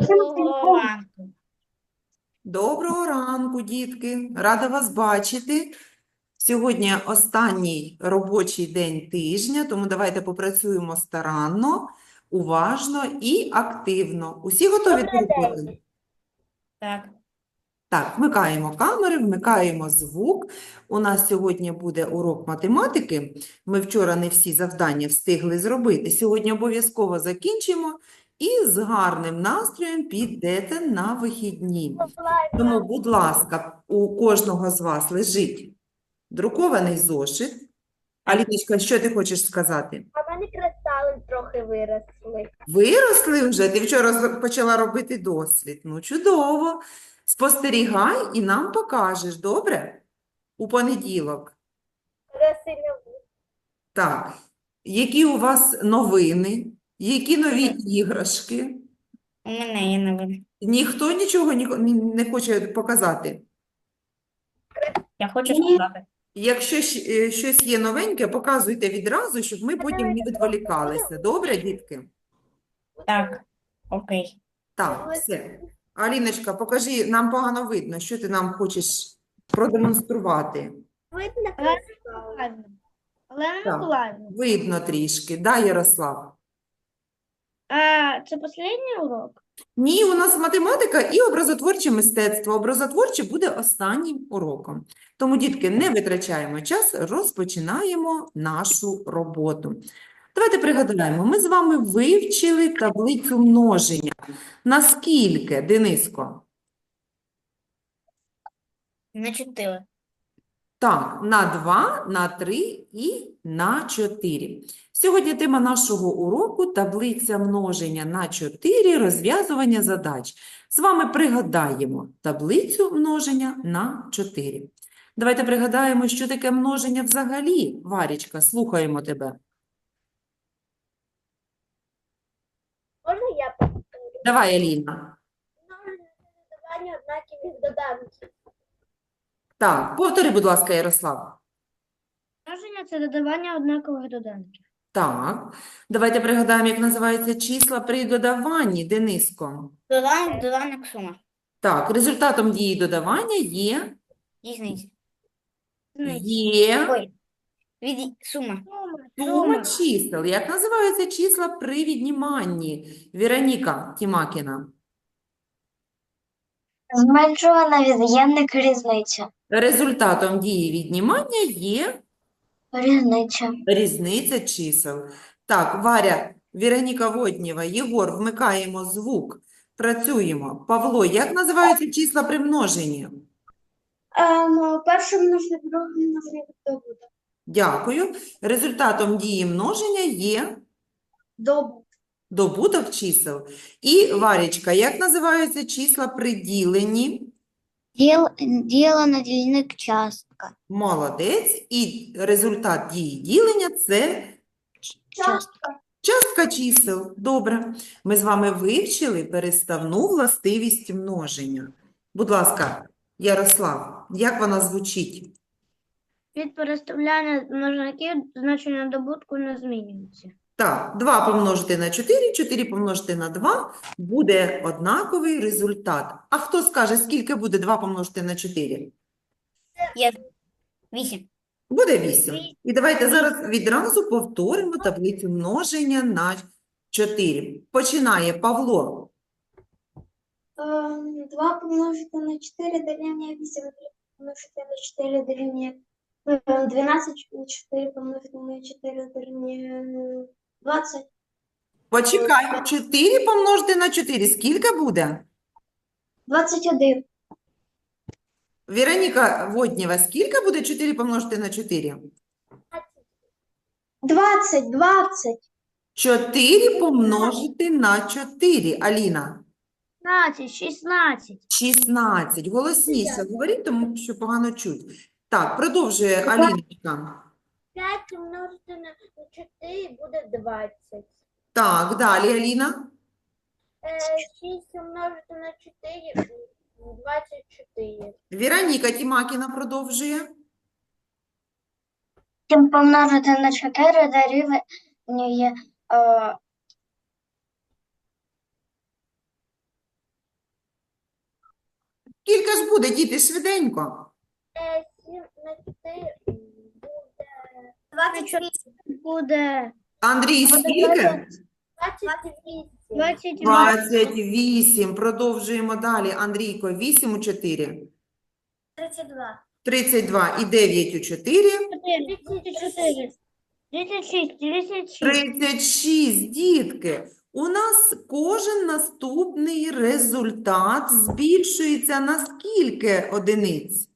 Доброго ранку. Доброго ранку, дітки! Рада вас бачити. Сьогодні останній робочий день тижня, тому давайте попрацюємо старанно, уважно і активно. Усі готові до роботи? Так, Так, вмикаємо камери, вмикаємо звук. У нас сьогодні буде урок математики. Ми вчора не всі завдання встигли зробити. Сьогодні обов'язково закінчимо і з гарним настроєм підете на вихідні. Тому, будь ласка, у кожного з вас лежить друкований зошит. Аліночка, що ти хочеш сказати? А мене кристали трохи виросли. Виросли вже? Ти вчора почала робити дослід. Ну, чудово. Спостерігай і нам покажеш, добре? У понеділок. Сильно Так. Які у вас новини? Які нові іграшки? у мене є новини. Ніхто нічого ні- ні- не хоче показати? Я хочу сказати. Якщо щ- е, щось є новеньке, показуйте відразу, щоб ми потім не відволікалися. Добре, дітки? Так, окей. Так, все. Аліночка, покажи, нам погано видно, що ти нам хочеш продемонструвати. видно кристали. Олена Так. Миколаївна, Видно трішки, да, Ярослав? А це останній урок? Ні, у нас математика і образотворче мистецтво. Образотворче буде останнім уроком. Тому, дітки, не витрачаємо час, розпочинаємо нашу роботу. Давайте пригадаємо, ми з вами вивчили таблицю множення. Наскільки, Дениско? На чотири. Так, на 2, на 3 і на 4. Сьогодні тема нашого уроку – таблиця множення на 4, розв'язування задач. З вами пригадаємо таблицю множення на 4. Давайте пригадаємо, що таке множення взагалі. Варічка, слухаємо тебе. Можна я повторю? Давай, Аліна. Множення це додавання однаківих доданків. Так, повтори, будь ласка, Ярослав. Множення – це додавання однакових доданків. Так, давайте пригадаємо, як називаються числа при додаванні, Дениско. Доданок, доданок, сума. Так, результатом дії додавання є Різниця. Є Ой, від... сума. сума чисел. Як називаються числа при відніманні? Віроніка Тімакіна. Зменшувана від'ємник різниця. Результатом дії віднімання є Різниця. різниця чисел. Так, Варя, Віроніка Воднєва, Єгор, вмикаємо звук. Працюємо. Павло, як називаються числа при множенні? Ем, перше множення, друге множення добуток. Дякую. Результатом дії множення є Добуток. добуток чисел. І, Варічка, як називаються числа при діленні? Діл, діло на дільник частка. Молодець. І результат дії ділення – це Частка. частка чисел. Добре. Ми з вами вивчили переставну властивість множення. Будь ласка, Ярослав, як вона звучить? Від переставляння множників значення добутку не змінюється. Так, 2 помножити на 4, 4 помножити на 2 буде однаковий результат. А хто скаже, скільки буде 2 помножити на 4? Є вісім. Буде 8. І давайте зараз відразу повторимо таблицю множення на 4. Починає Павло. 2 помножити на 4 дорівнює 8, 3 помножити на 4 дорівнює е, 12, 4 помножити на 4 дорівнює 20. Почекай, 4 помножити на 4. Скільки буде? 21. Віроніка Воднєва, скільки буде 4 помножити на 4? 20, 20. 4 помножити на 4. Аліна. 15, 16. 16. Голосніше говоріть, тому що погано чуть. Так, продовжує Аліночка. 5 помножити на 4 буде 20. Так, далі Аліна. 6 помножити на 4 24. Віроніка Тімакіна продовжує. 7 помножити на 4 дорівнює е, Скільки ж буде, діти, швиденько? Сім на чотири буде 28. Буде Андрій, скільки? 28. 22. 28. Продовжуємо далі. Андрійко, 8 у 4. 32. 32 і 9 у 4. 34. 36. 36. 36, дітки. У нас кожен наступний результат збільшується на скільки одиниць?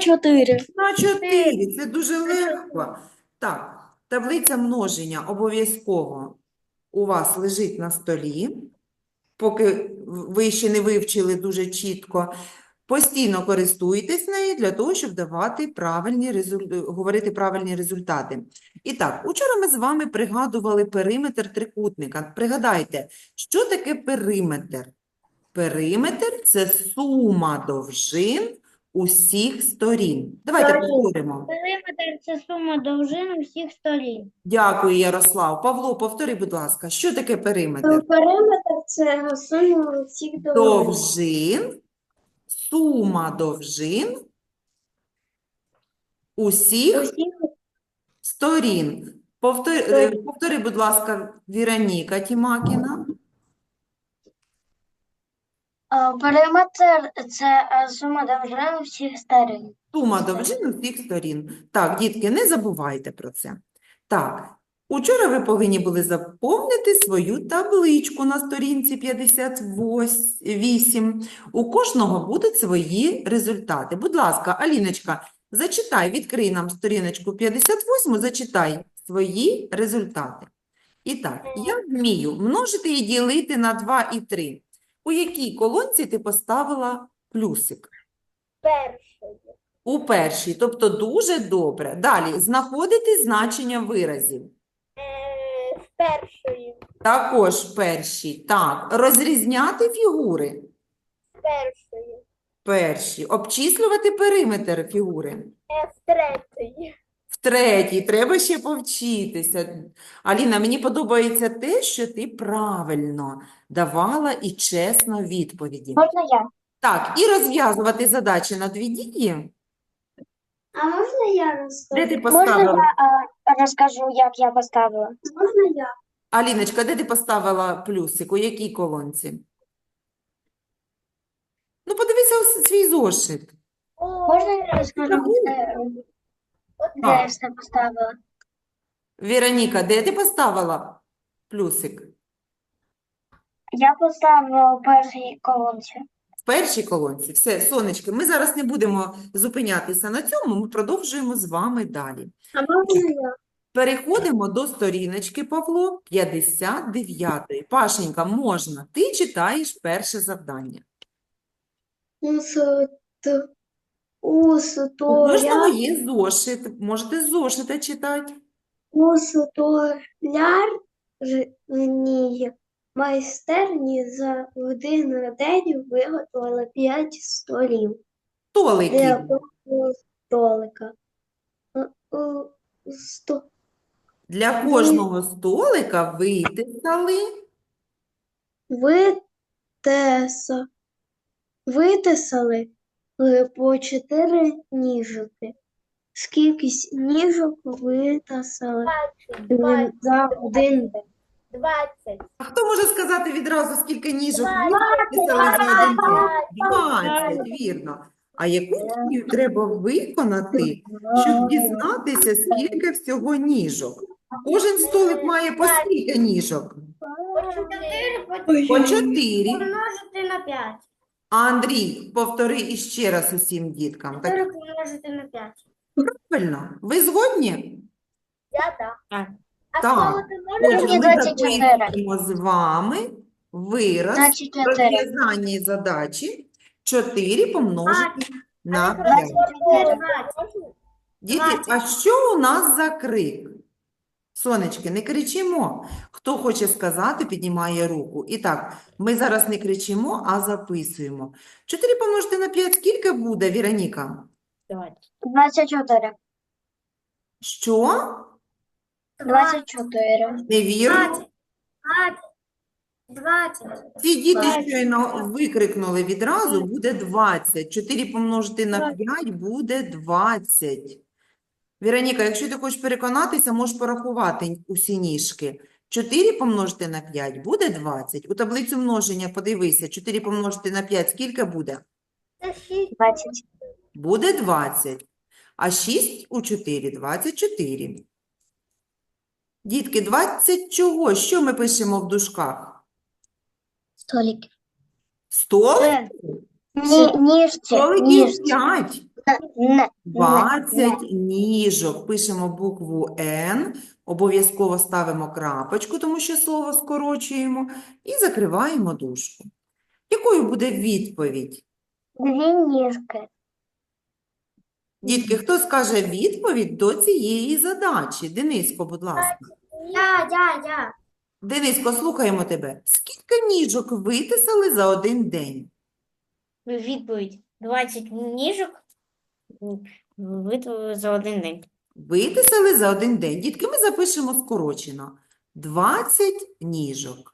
Чотири. На 4. Це дуже легко. Так, таблиця множення обов'язково у вас лежить на столі, поки ви ще не вивчили дуже чітко. Постійно користуйтесь нею для того, щоб давати правильні резуль... говорити правильні результати. І так, учора ми з вами пригадували периметр трикутника. Пригадайте, що таке периметр? Периметр – це сума довжин усіх сторін. Давайте Сторін. повторимо. Периметр це сума довжин усіх сторін. Дякую, Ярослав. Павло, повтори, будь ласка, що таке периметр? Периметр це сума всіх довжин. Довжин, сума довжин усіх Усіх сторін. Повтори, повтори, будь ласка, Віроніка Тімакіна. Периметр це е, сума довжин всіх сторін. Сума довжин усіх сторін. Так, дітки, не забувайте про це. Так, учора ви повинні були заповнити свою табличку на сторінці 58. У кожного будуть свої результати. Будь ласка, Аліночка, зачитай, відкрий нам сторіночку 58, зачитай свої результати. І так, я вмію множити і ділити на 2 і 3. У якій колонці ти поставила плюсик? першої. У першій, тобто дуже добре. Далі, знаходити значення виразів. Е, в першої. Також в першій. Так, розрізняти фігури. В першої. Перші. Обчислювати периметр фігури. Е, в третьої. Третій. Треба ще повчитися. Аліна, мені подобається те, що ти правильно давала і чесно відповіді. Можна я? Так, і розв'язувати задачі на дві дії. А можна я Де розкажу? ти Можна я е, розкажу, як я поставила? Можна я? Аліночка, де ти поставила плюсик? У якій колонці? Ну, подивися у свій зошит. Можна я розкажу, е, де я все поставила? Віроніка, де ти поставила плюсик? Я поставила у першій колонці. В першій колонці. Все, сонечки, ми зараз не будемо зупинятися на цьому, ми продовжуємо з вами далі. А можна я? Переходимо до сторіночки, Павло, 59-ї. Пашенька, можна. Ти читаєш перше завдання. Усут. У кожного Усуторя. є зошит. Можете з зошита читати. Усуторярній майстерні за один день виготовили п'ять столів для Столиків. кожного столика. Е, сто- Для кожного столика витисали Витеса, витисали е, по чотири ніжки. Скільки ніжок витисали е, за один день? 20. А хто може сказати відразу, скільки ніжок виписали за один день? 20, вірно. А яку дію треба виконати, щоб дізнатися, скільки всього ніжок? Кожен столик має по скільки ніжок? По 4. Помножити на 5. Андрій, повтори іще раз усім діткам. Так 4 помножити на 5. правильно? Ви згодні? Я так. Так. А Так. столики Отже, можна? ми 24. записуємо з вами вираз Значить, розв'язання задачі 4 помножити на 5. 20. Діти, а що у нас за крик? Сонечки, не кричимо. Хто хоче сказати, піднімає руку. І так, ми зараз не кричимо, а записуємо. 4 помножити на 5 скільки буде, Віроніка? 24. Що? 24. Не вірю. 20. 20. Ці діти щойно викрикнули відразу, буде 20. 4 помножити на 5 буде 20. Віроніка, якщо ти хочеш переконатися, можеш порахувати усі ніжки. 4 помножити на 5 буде 20. У таблицю множення подивися, 4 помножити на 5 скільки буде? 20. Буде 20. А 6 у 4 – 24. Дітки, 20 чого? Що ми пишемо в дужках? Столик. Стол? Це Ні, ніжці, Столиків ніжці. 5. Не, 20 ніжок. Пишемо букву Н, обов'язково ставимо крапочку, тому що слово скорочуємо, і закриваємо дужку. Якою буде відповідь? Дві ніжки. Дітки, хто скаже відповідь до цієї задачі? Дениско, будь ласка. Я, я, я. Дениско, слухаємо тебе. Скільки ніжок витисали за один день? Відповідь 20 ніжок витворили за один день. Витисали за один день. Дітки, ми запишемо скорочено. 20 ніжок.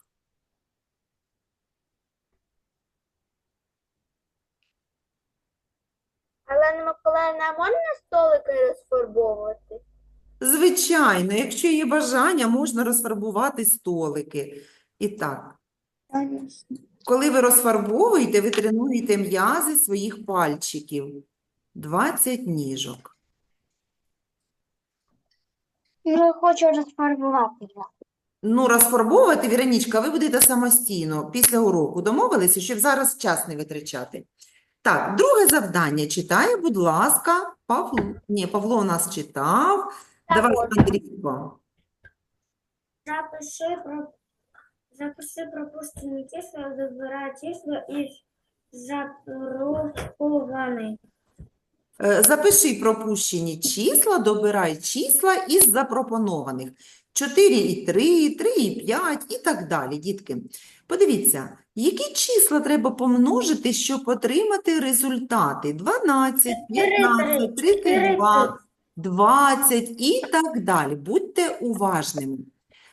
Олена Миколаївна, можна столики розфарбовувати? Звичайно, якщо є бажання, можна розфарбувати столики. І так, коли ви розфарбовуєте, ви тренуєте м'язи своїх пальчиків. 20 ніжок. Ну, хочу розфарбувати. Ну, розфарбовувати, Віронічка, ви будете самостійно після уроку. Домовилися, щоб зараз час не витрачати. Так, друге завдання читає, будь ласка, Павло. Ні, Павло у нас читав. Давай, Андрійко. Запиши про запиши пропущені числа, добирай числа із запропонованих. Е, Запиши пропущені числа, добирай числа із запропонованих. 4 і 3, 3 і 5 і так далі, дітки. Подивіться, які числа треба помножити, щоб отримати результати? 12, 15, 32, 20 і так далі. Будьте уважними.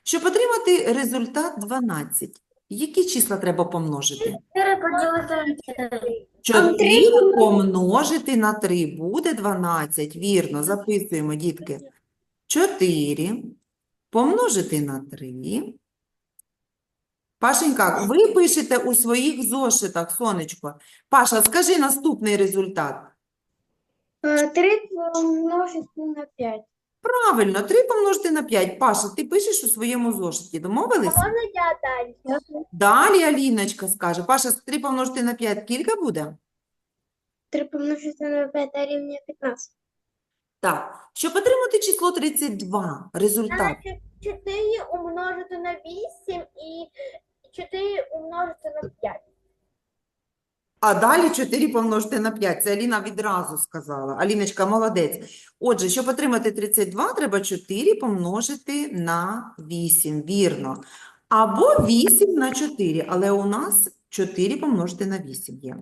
Щоб отримати результат 12, які числа треба помножити? 4 поділити на 4. 4 помножити на 3 буде 12. Вірно, записуємо, дітки. 4 помножити на 3. Пашенька, ви пишете у своїх зошитах, сонечко. Паша, скажи наступний результат. 3 помножити на 5. Правильно, 3 помножити на 5. Паша, ти пишеш у своєму зошиті. Домовились? Можна я далі? Далі Аліночка скаже. Паша, 3 помножити на 5 скільки буде? 3 помножити на 5 дорівнює 15. Так, щоб отримати число 32, результат. Значить, 4 умножити на 8 і 4 умножити на 5. А далі 4 помножити на 5. Це Аліна відразу сказала. Аліночка, молодець. Отже, щоб отримати 32, треба 4 помножити на 8. Вірно. Або 8 на 4, але у нас 4 помножити на 8 є.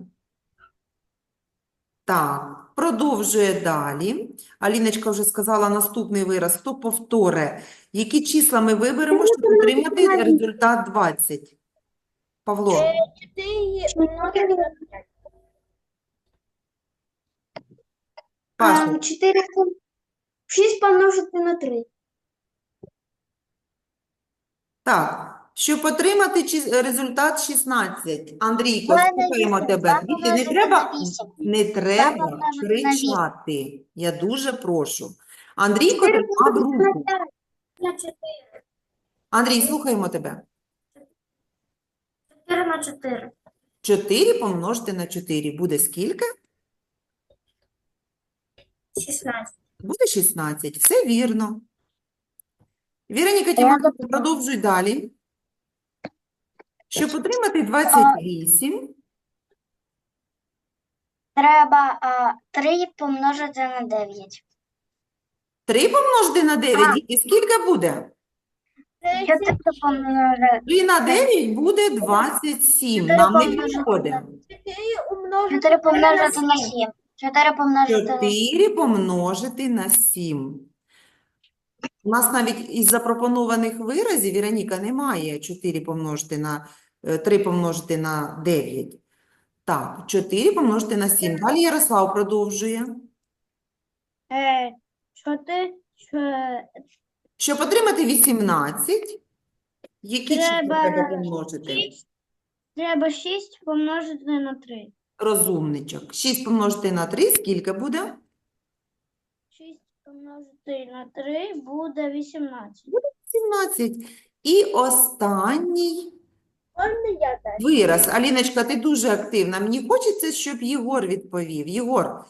Так, продовжує далі. Аліночка вже сказала наступний вираз. Хто повторе? Які числа ми виберемо, щоб отримати результат 20? Павло. 4 умножити на 5. Паша. 4 6 помножити на 3. Так, щоб отримати чи- результат 16. Андрійко, Мене слухаємо тебе. два Діти, не помножити треба, на вісім. не треба помножити на вісім. кричати. Я дуже прошу. Андрійко, тримав руку. Андрій, слухаємо тебе. 4 на 4. 4 помножити на 4 буде скільки? 16. Буде 16. Все вірно. Віроніка Тимофіївна, продовжуй далі. Щоб отримати 28, Треба 3 помножити на 9. 3 помножити на 9, діти, скільки буде? 4 помножити 3 на 9 буде 27. Нам не підходить. 4 помножити на 7. 4 помножити на 4 помножити на 7. У нас навіть із запропонованих виразів, Віроніка, немає 4 помножити на 3 помножити на 9. Так, 4 помножити на 7. Далі Ярослав продовжує. Е, чотири, чо- Щоб отримати 18, які числа Треба треба помножити? шість. Треба 6 помножити на 3. Розумничок. 6 помножити на 3, скільки буде? 6 помножити на 3 буде 18. 17. І останній Можна я теж? вираз. Аліночка, ти дуже активна. Мені хочеться, щоб Єгор відповів. Єгор,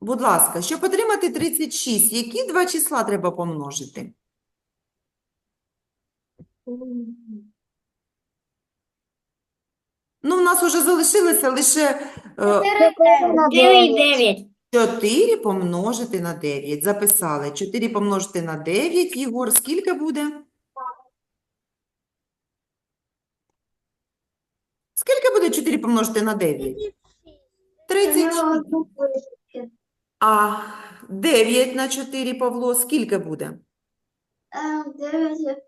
будь ласка, щоб отримати 36, які два числа треба помножити? Ну, в нас уже залишилося лише е, 9 9. 4 помножити на 9. Записали. 4 помножити на 9, Єгор, скільки буде? Скільки буде 4 помножити на 9? 36. А 9 на 4, Павло, скільки буде? 9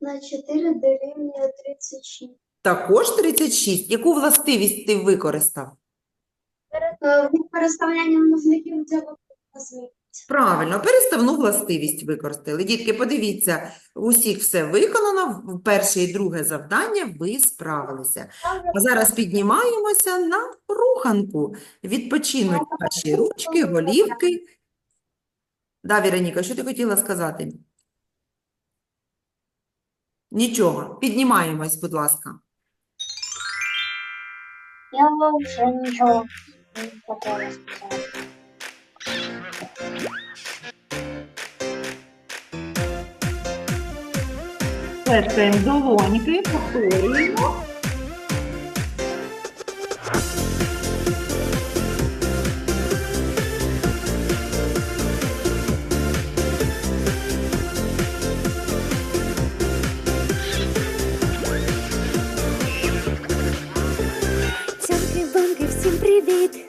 на 4 дорівнює 36. Також 36. Яку властивість ти використав? Е, В переставлянні множників цього змін. Правильно, переставну властивість використали. Дітки, подивіться, усіх все виконано, перше і друге завдання ви справилися. А зараз піднімаємося на руханку. Відпочинуть ваші ручки, голівки. Да, Віроніка, що ти хотіла сказати? Нічого. Піднімаємось, будь ласка. Я вже нічого не хотіла сказати. Плескаємо долоньки, повторюємо. Цьомки, бомки, всім привіт!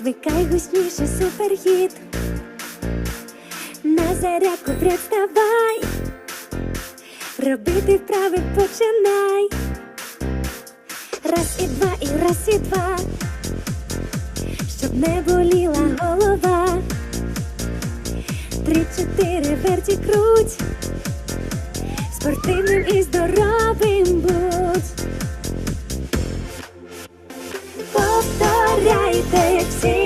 Викай гучніше суперхіт. Починай. Раз і два, і раз і два. Щоб не боліла голова. Три, чотири, верті круть. Спортивним і здоровим будь. Повторяйте всі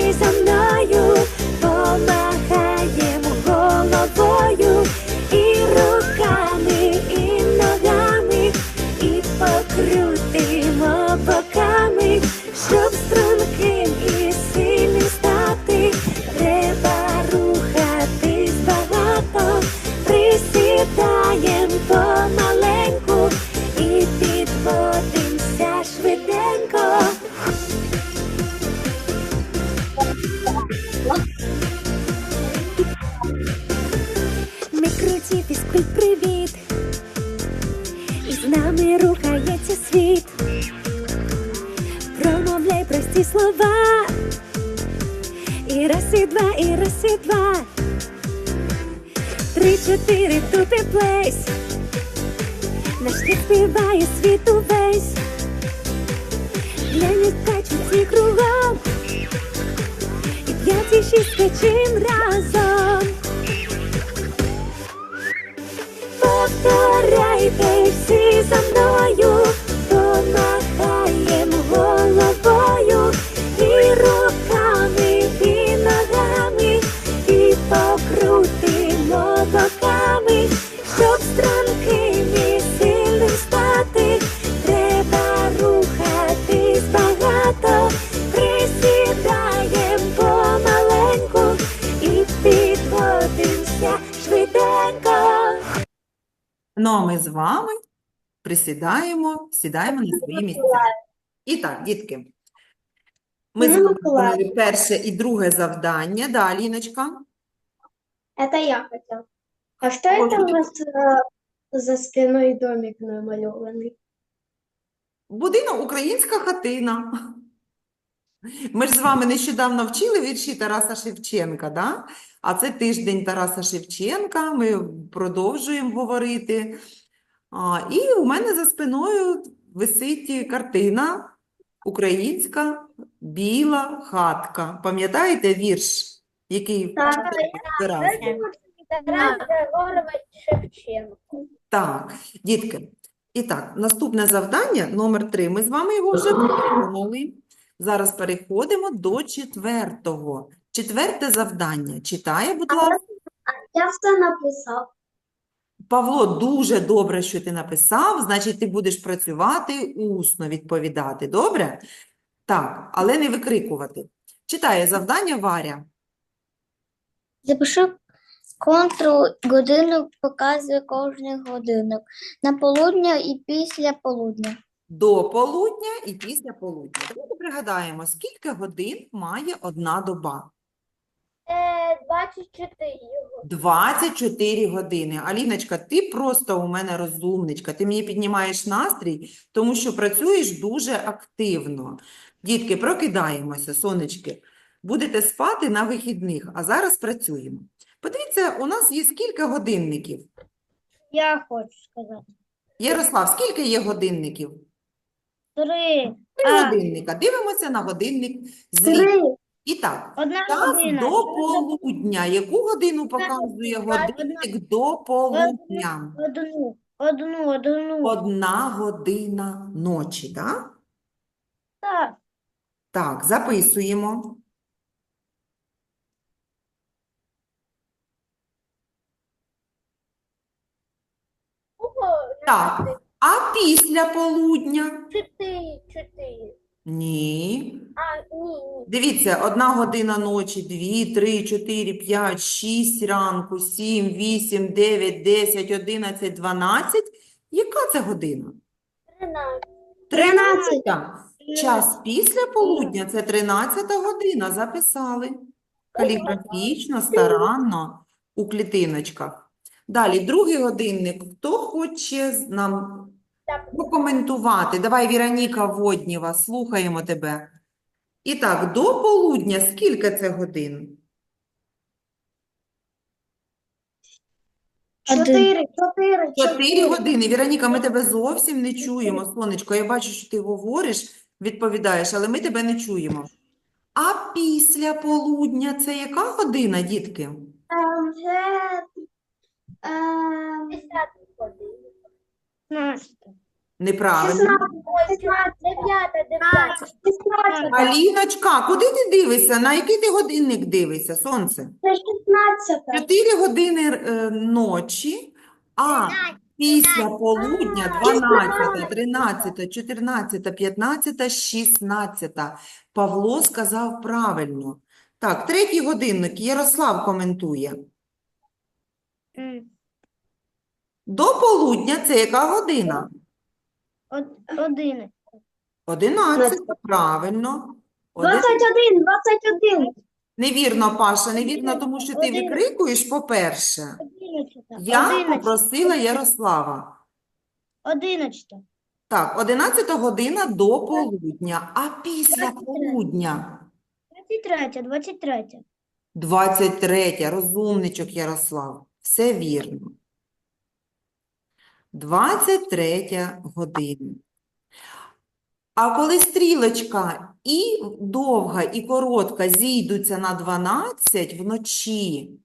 слова. І раз, і два, і раз, і два. Три, чотири, тупі плейс. Наш хіт співає світ увесь. Глянь, качуть всі кругом. І п'ять, і шість скачем разом. Повторяйте всі за мною, Ну, а ми з вами присідаємо, сідаємо на свої місця. І так, дітки, ми з Ірина вами Миколаївна. виконали перше і друге завдання. Да, Аліночка? Это я хотел. А что Может, это у ты- вас э, за спиной домик намалеванный? Будинок Українська хатина. Ми ж з вами нещодавно вчили вірші Тараса Шевченка, да? А це тиждень Тараса Шевченка. Ми продовжуємо говорити. А, і у мене за спиною висить картина українська біла хатка. Пам'ятаєте вірш, який? Тарас Григорович Шевченко. Так, дітки. І так, наступне завдання, номер три. Ми з вами його вже виконали. Зараз переходимо до четвертого. Четверте завдання. Читає, будь ласка. Я все написав. Павло, дуже добре, що ти написав, значить, ти будеш працювати усно відповідати. Добре? Так, але не викрикувати. Читає завдання Варя. Запиши контру годинник показує кожний годинник. На полудня і після полудня. До полудня і після полудня. Давайте пригадаємо, скільки годин має одна доба? Е, 24 його. 24 години. Аліночка, ти просто у мене розумничка. Ти мені піднімаєш настрій, тому що працюєш дуже активно. Дітки, прокидаємося, сонечки. Будете спати на вихідних, а зараз працюємо. Подивіться, у нас є скільки годинників? Я хочу сказати. Ярослав, скільки є годинників? Три. Три А. годинника. Дивимося на годинник зліва. Три. І так, Одна час година. до полудня. Яку годину показує годинник до полудня? Одну. Одну, одну. Одна година ночі, так? Так. Так, записуємо. Так. А після полудня? 4, 4. Ні. А, ні. Дивіться, одна година ночі, дві, три, чотири, п'ять, шість ранку, сім, вісім, дев'ять, десять, одинадцять, дванадцять. Яка це година? 13. Тринадцята. Час після полудня – це 13 година. Записали. Каліграфічно, старанно, у клітиночках. Далі, другий годинник. Хто хоче нам. Прокоментувати? Давай, Віроніка Воднєва, слухаємо тебе. І так, до полудня скільки це годин? Чотири. Чотири. Чотири години. Віроніка, ми тебе зовсім не чуємо, сонечко. Я бачу, що ти говориш, відповідаєш, але ми тебе не чуємо. А після полудня це яка година, дітки? Вже ем, 10 годин. П'ятнадцята. Неправильно. Ой, 9, 9. шістнадцять. Аліночка, куди ти дивишся? На який ти годинник дивишся, сонце? Це шістнадцята. Чотири години е, ночі, а після полудня 12, 13, 14, 15, 16. Павло сказав правильно. Так, третій годинник. Ярослав коментує. До полудня це яка година? Од- Одинадцять. 11, правильно. Один- Двадцять один. Двадцять один. Невірно, Паша, невірно, тому що ти Один. викрикуєш, по-перше. Я попросила Ярослава. Одинадцята. Так, 11 година до полудня, а після полудня Двадцять третя. Двадцять третя. 23, розумничок Ярослав. Все вірно. 23 година. А коли стрілочка і довга, і коротка зійдуться на 12 вночі,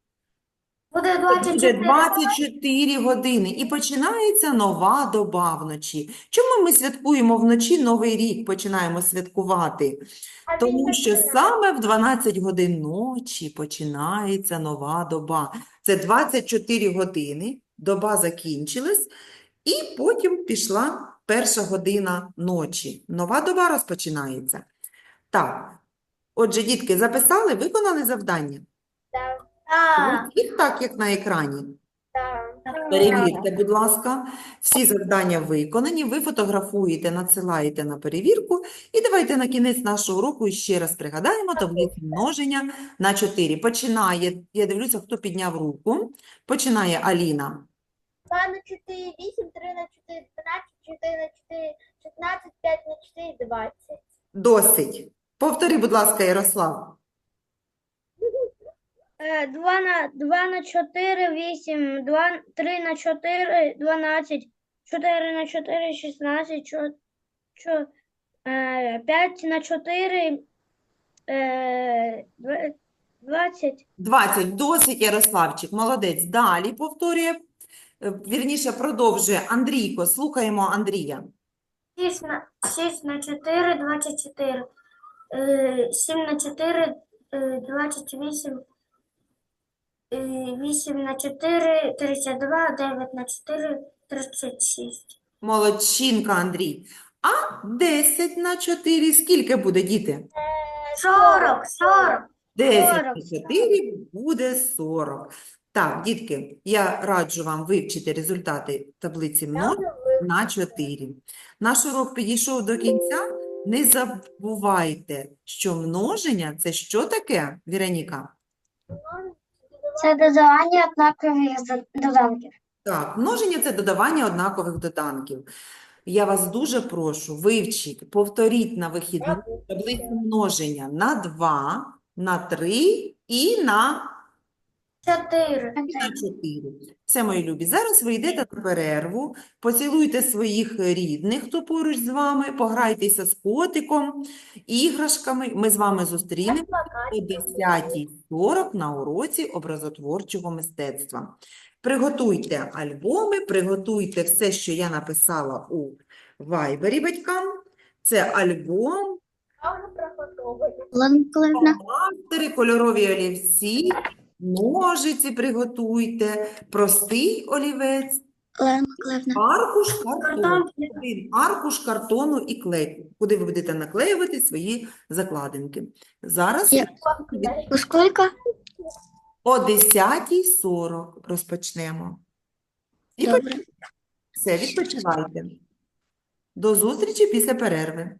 Буде Буде 24 години і починається нова доба вночі. Чому ми святкуємо вночі Новий рік, починаємо святкувати? Тому що саме в 12 годин ночі починається нова доба. Це 24 години, доба закінчилась, і потім пішла перша година ночі. Нова доба розпочинається. Так, отже, дітки, записали, виконали завдання? Так, Робіть так, як на екрані. так. Перевірте, будь ласка, всі завдання виконані, ви фотографуєте, надсилаєте на перевірку. І давайте на кінець нашого уроку ще раз пригадаємо таблицю множення на 4. Починає, я дивлюся, хто підняв руку. Починає Аліна. 2 на 4, 8, 3 на 4, 12, 4 на 4, 16, 5 на 4, 20. Досить. Повтори, будь ласка, Ярослав. Е, Два на, два на чотири, вісім, два, три на чотири, дванадцять, 4 на 4 – 16, чо, чо, е, 5 на 4 е, дв- 20, 20. Досить, Ярославчик. Молодець. Далі повторює, е, вірніше продовжує Андрійко. Слухаємо Андрія. 6 на, 6 на 4 – 24, е, 7 на 4 е, – 28, е, 8 на 4 – 32, 9 на 4 – 36. Молодчинка, Андрій. А 10 на 4 скільки буде, діти? 40, 40. 10 40. на 4 буде 40. Так, дітки, я раджу вам вивчити результати таблиці множення на 4. Наш урок підійшов до кінця. Не забувайте, що множення – це що таке, Віроніка? Це додавання однакових доданків. Так, множення – це додавання однакових доданків. Я вас дуже прошу, вивчіть, повторіть на вихідну таблицю множення на 2, на 3 і на 4. на 4. Все, мої любі. Зараз ви йдете на перерву, поцілуйте своїх рідних, хто поруч з вами, пограйтеся з котиком, іграшками. Ми з вами зустрінемося о 10.40 на уроці образотворчого мистецтва. Приготуйте альбоми, приготуйте все, що я написала у Вайбері батькам. Це альбом, Фломастери, кольорові олівці, ножиці приготуйте, простий олівець, аркуш картону, аркуш картону і клей, куди ви будете наклеювати свої закладинки. Зараз скільки? о 10.40 розпочнемо. І Добре. все, відпочивайте. До зустрічі після перерви.